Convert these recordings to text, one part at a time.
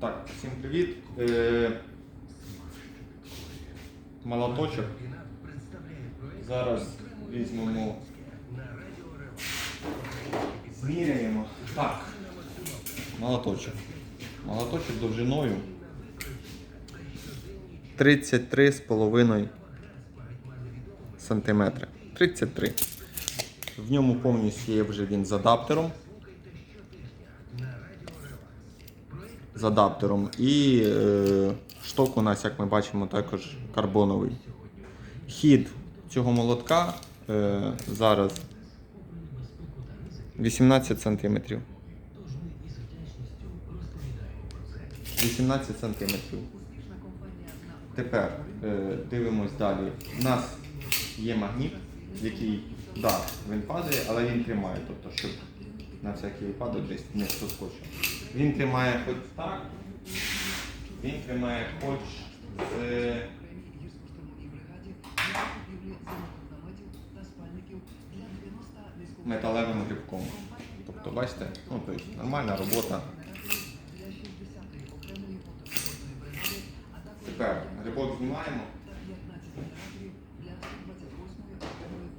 Так, всім привіт. Е, молоточок. Зараз візьмемо. Зміряємо. Так. Молоточок. Молоточок довжиною 33,5 сантиметри. 33. В ньому повністю є вже він з адаптером. З адаптером. І е, шток у нас, як ми бачимо, також карбоновий. Хід цього молотка е, зараз 18 см. 18 см. Тепер е, дивимось далі. У нас є магніт, який, да, він падає, але він тримає. Тобто, щоб на всякий випадок десь не соскочив. Він тримає хоч так, він тримає хоч з металевим грибком. Тобто, бачите, ну, тобто, нормальна робота. Тепер грибок знімаємо.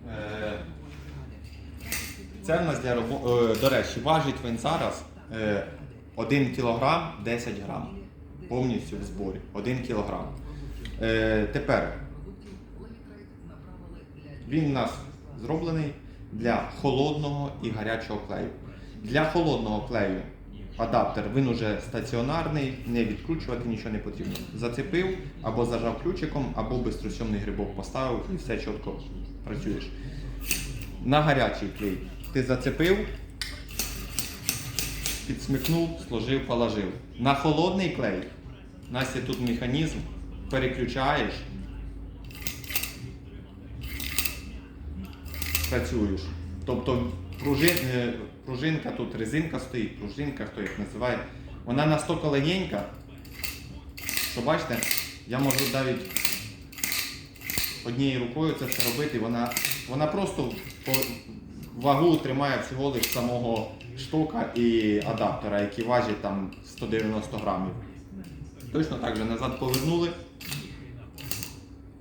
Е, Це в нас для роботи. До речі, важить він зараз е, 1 кг 10 грам. Повністю в зборі. 1 кг. Е, Тепер він у нас зроблений для холодного і гарячого клею. Для холодного клею адаптер він уже стаціонарний, не відкручувати нічого не потрібно. Зацепив або зажав ключиком, або безструсьомний грибок поставив і все чітко працюєш. На гарячий клей ти зацепив, підсмикнув, сложив, положив. На холодний клей, у нас є тут механізм, переключаєш, працюєш. Тобто пружин, е, пружинка тут, резинка стоїть, пружинка, хто їх називає, вона настільки легенька, що бачите, я можу навіть однією рукою це все робити. Вона, вона просто вагу тримає всього лиш самого штока і адаптера, який важить там 190 грамів. Точно так же назад повернули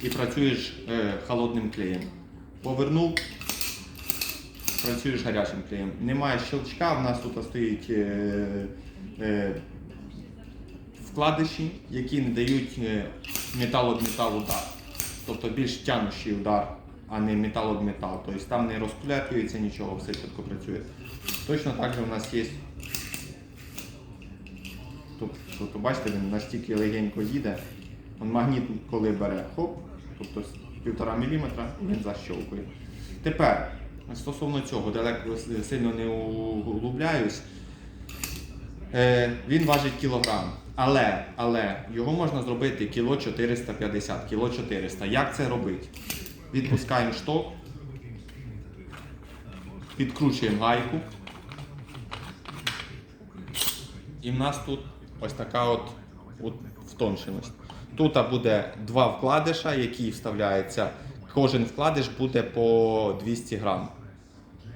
і працюєш е, холодним клеєм. Повернув, працюєш гарячим клеєм. Немає щелчка, в нас тут стоїть е, е, вкладиші, які не дають е, метал об метал удар. Тобто більш тянущий удар, а не метал об метал. Тобто там не розкуляпується нічого, все чітко працює. Точно так же у нас є. Тобто, бачите, він настільки легенько їде. Он магніт, коли бере, хоп, тобто з півтора міліметра він защовкує. Тепер, стосовно цього, далеко сильно не углубляюсь. Е, він важить кілограм. Але, але його можна зробити кіло 450, кіло 400. Як це робити? Відпускаємо шток, підкручуємо гайку. І в нас тут ось така от, от втонченість. Тут буде два вкладиша, які вставляються. Кожен вкладиш буде по 200 грам.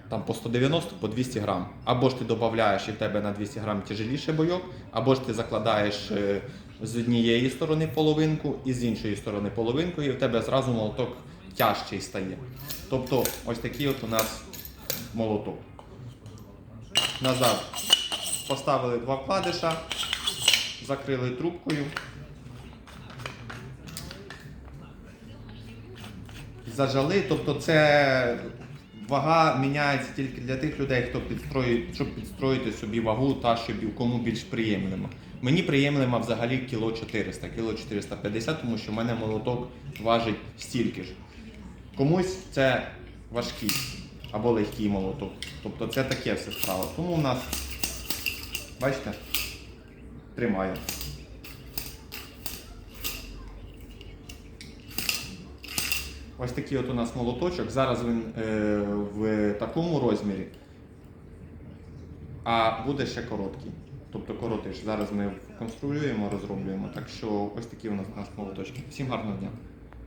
Там по 190, по 200 грам. Або ж ти додаєш і в тебе на 200 грам тяжеліше бойок, або ж ти закладаєш е, з однієї сторони половинку і з іншої сторони половинку, і в тебе зразу молоток тяжчий стає. Тобто ось такий от у нас молоток. Назад поставили два вкладиша, закрили трубкою. Зажали, тобто це вага міняється тільки для тих людей, хто підстроїть, щоб підстроїти собі вагу та щоб кому більш приємлемо. Мені приємлемо взагалі кіло 400, кіло 450, тому що в мене молоток важить стільки ж. Комусь це важкий або легкий молоток. Тобто це таке все справа. Тому у нас, бачите, тримає. Ось такий от у нас молоточок. Зараз він е, в такому розмірі, а буде ще короткий. Тобто коротиш. Зараз ми конструюємо, розроблюємо. Так що ось такі у нас, у нас молоточки. Всім гарного дня.